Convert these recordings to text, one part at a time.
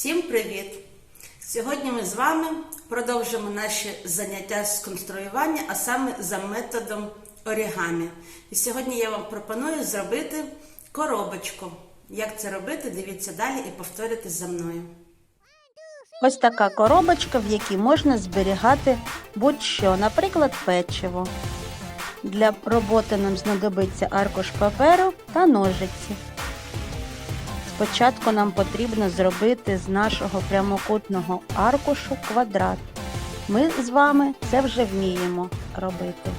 Всім привіт! Сьогодні ми з вами продовжимо наші заняття з конструювання, а саме за методом орігамі. І сьогодні я вам пропоную зробити коробочку. Як це робити, дивіться далі і повторюйте за мною. Ось така коробочка, в якій можна зберігати будь-що, наприклад, печиво. Для роботи нам знадобиться аркуш паперу та ножиці. Спочатку нам потрібно зробити з нашого прямокутного аркушу квадрат. Ми з вами це вже вміємо робити.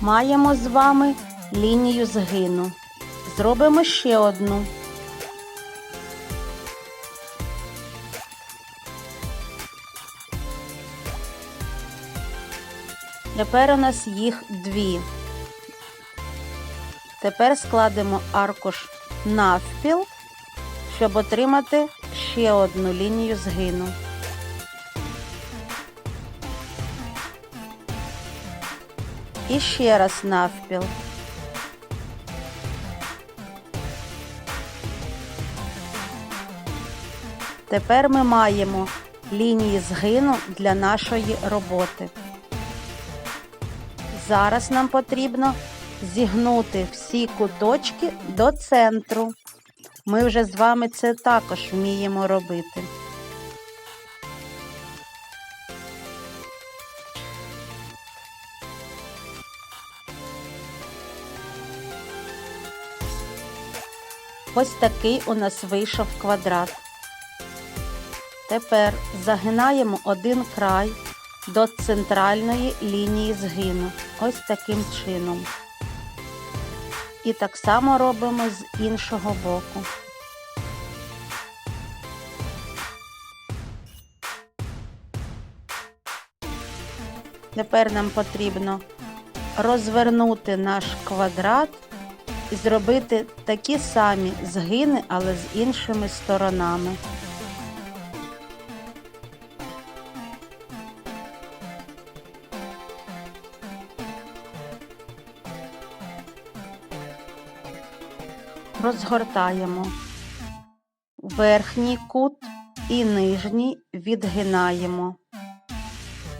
Маємо з вами лінію згину. Зробимо ще одну. Тепер у нас їх дві. Тепер складемо аркуш навпіл, щоб отримати ще одну лінію згину. І ще раз навпіл. Тепер ми маємо лінії згину для нашої роботи. Зараз нам потрібно зігнути всі куточки до центру. Ми вже з вами це також вміємо робити. Ось такий у нас вийшов квадрат. Тепер загинаємо один край до центральної лінії згину. Ось таким чином. І так само робимо з іншого боку. Тепер нам потрібно розвернути наш квадрат і зробити такі самі згини, але з іншими сторонами. Розгортаємо верхній кут і нижній відгинаємо,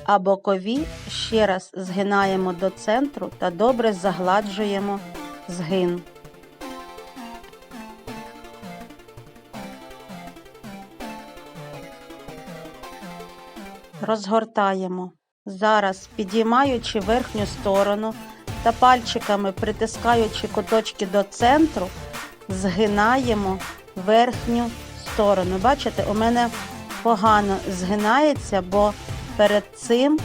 а бокові ще раз згинаємо до центру та добре загладжуємо згин. Розгортаємо. Зараз підіймаючи верхню сторону та пальчиками притискаючи куточки до центру, згинаємо верхню сторону. Бачите, у мене погано згинається, бо перед цим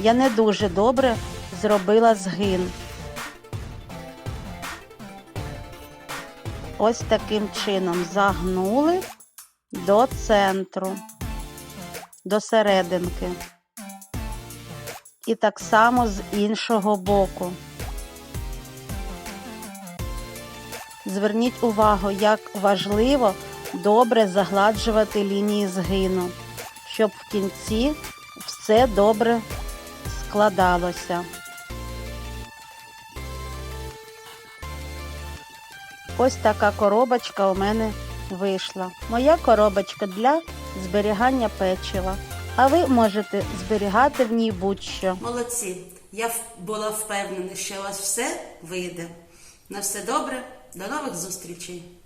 я не дуже добре зробила згин. Ось таким чином загнули до центру, до серединки. І так само з іншого боку. Зверніть увагу, як важливо добре загладжувати лінії згину, щоб в кінці все добре складалося. Ось така коробочка у мене вийшла. Моя коробочка для зберігання печива. А ви можете зберігати в ній будь-що. Молодці! Я була впевнена, що у вас все вийде. На все добре, до нових зустрічей!